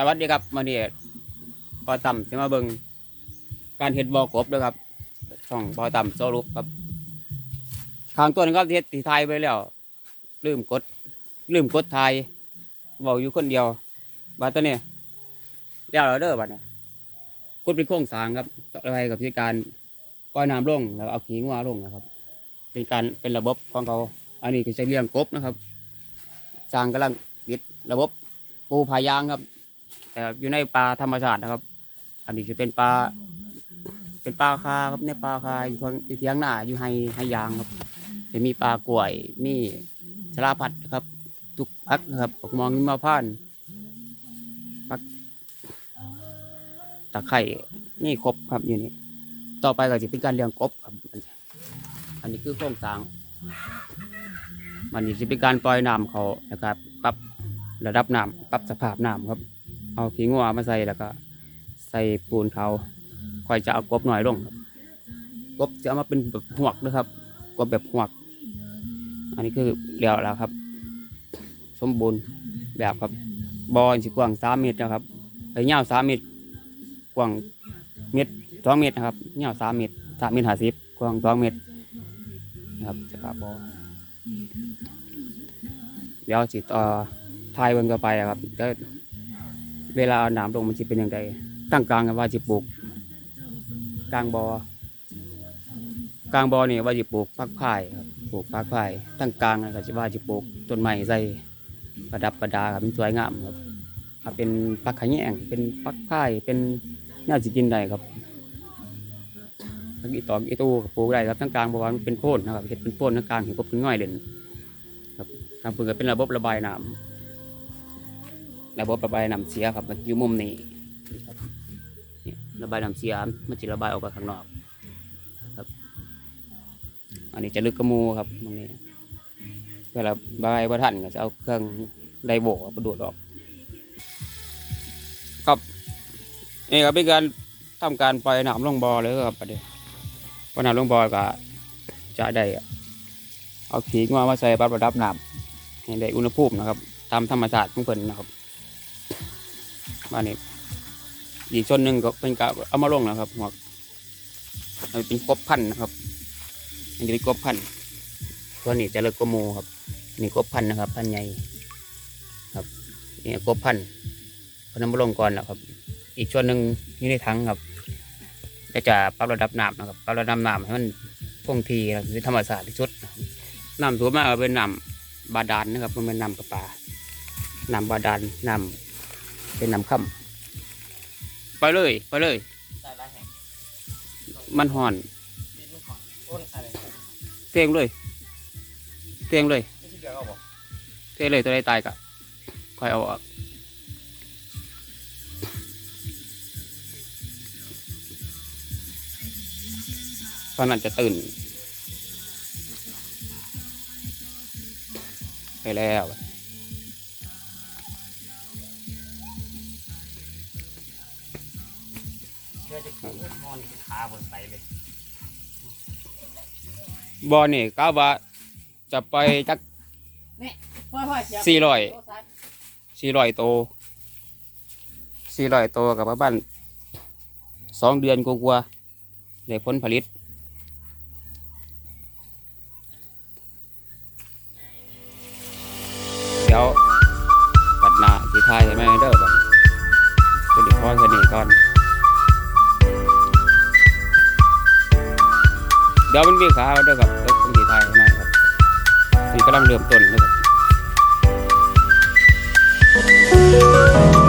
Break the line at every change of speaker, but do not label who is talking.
สวัสดีครับมาเนี่ยปอต่ำจะมาเบิงการเห็ดบอกบด้วยครับช่องปอต่ำโซลุปครับข้างตัวนึงก็เฮ็ดที่ไทยไปแล้ว ลืมกด ลืมกดไทยบอกอยู่คนเดียวบัดตัวนี้เดี๋ยวเราเด้อบัดเนี่ยกดเป็นโครงสางครับต่อไปกับที่การก้อยน้ำลงแล้วเอาขี้งัวลงนะครับ เป็นการเป็นระบบของเขาอันนี้คือใช้เลี้ยงกบนะครับสางกำลังปิดระบบปูพายางครับ แต่อยู่ในป่าธรรมชาตินะครับ อันนี้จะเป็นปลาเป็นปลาคาครับในปลาคาอยู่ทางอยู่เทียงหน้าอยู่ให้ให้ยางครับจะมีปลากล้วยมีสลาพัดครับ ทุกพักนะครับออกมองนิมมาพานต์พักตะไคร่นี่ครบครับอยู่นี่ต่อไปก็จะเป็นการเลี้ยงกบครับ อันนี้คือโครงสร้างมันนี้จะเป็นการปล่อยน้ำเขานะครับปรับระดับน้ำปรับสภาพน้ำครับ เอาขี้งัวมาใส่แล้วก็ ใส่ปูนเขาค่อยจะเอากบหน่อยลงครับกบจะเอามาเป็นแบบหวกนะครับกบแบบหวก อันนี้คือเลี้ยวแล้วครับ สมบูรณ์แบบครับบอลสิกว้างสามเมตรนะครับไอ้ยาสามเมตรกว้างเมตรสองเมตรนะครับยาสามเมตรสามเมตรห้าสิบกว้างสองเมตรนะครับสภาพบอเดี๋ยวจิต่อทายเบิ่งต่อไปอะครับเดี๋ยว เวลาเอาน้ำลงมันจะเป็นยังไงตั้งกลางกันว่าจะปลูก กลางบอกลางบอนี่ว่าจะปลูกพักพายครับปลูกพักพายตั้งกลางก็จะว่าจะปลูกต้นไม้ใส่ประดับประดาครับมันสวยงามครับเป็นพักขะแยงเป็นพักพายเป็นน่าจะกินได้ครับพักอีตอกอีตู้ก็ปลูกได้ครับทั้งกลางบอกว่ามันเป็นโพ่นนะครับเห็ดเป็นโพ่นทั้งกลางเห็ดกบเป็นง่อยเด่นครับทางเพื่อเป็นระบบระบายน้ำ ระบบระบายน้ำเสียครับมันอยู่มุมนี้ครับนี่ระบายน้ำเสียมันจะระบายออกไปข้างนอกครับ อันนี้จะลึกกระมูครับตรงนี้เวลาบายบทันก็จะเอาเครื่องไดโบประดูดออก ครับนี่ครับเป็นการทำการปล่อยน้ำลงบ่อเลยครับประเดี๋ยวพอน้ำลงบ่อก็จะได้เอาขีงวมาใส่ปรับระดับน้ำให้ได้อุณหภูมินะครับ ตามธรรมชาติของเพิ่นนะครับ มานี่อีกส่วนหนึ่งก็เป็นกะเอามาลงนะครับหัวเอาเป็นกบพันธ์นะครับอันนี้เป็นกบพันธุ์ส่วนนี้จะเลิกกว่าหมูครับนี่กบพันธ์นะครับ พันธ์ใหญ่ครับนี่กบพันธ์เพนำมาลงก่อนแล้วครับ อีกส่วนหนึ่งอยู่ในถังครับก็จะปรับระดับน้ำนะครับปรับระดับน้ำให้มันคงที่นะครับเป็นธรรมชาติที่สุดน้ำสูงมากเป็นน้ำบาดาลนะครับมันเป็นน้ำประปาน้ำบาดาลน้ำ เป็นน้ำค่ำไปเลยไปเลย
ได้หลายแห่ง
มันห่อน
ดินมันขอนต้นอะไร
เตียงเลยเตียงเลย
ไม่ใช่เดือดเอาบอก
เตียงเลยตัวใดตายกะค่อยเอาออกตอนนั้นจะตื่น ไปแล้ว
เดือดจะปลูกมอนขาบนไปเลย
บอนี่ก้าวว่าจะไปจัก
พ่อพ่อเสีย
สี่ร้อยสี่ร้อยโตสี่ร้อยโตกับประมาณสองเดือนกว่าๆได้ผลผลิตเดี๋ยวปัดหน้าสีทายใช่ไหมเด้อบัดเป็นอีกข้อเสน่ห์ก่อน เดี๋ยวมันมีขาเด้อครับแล้วผมสีทายมาครับนี่กำลังเริ่มต้นนะครับ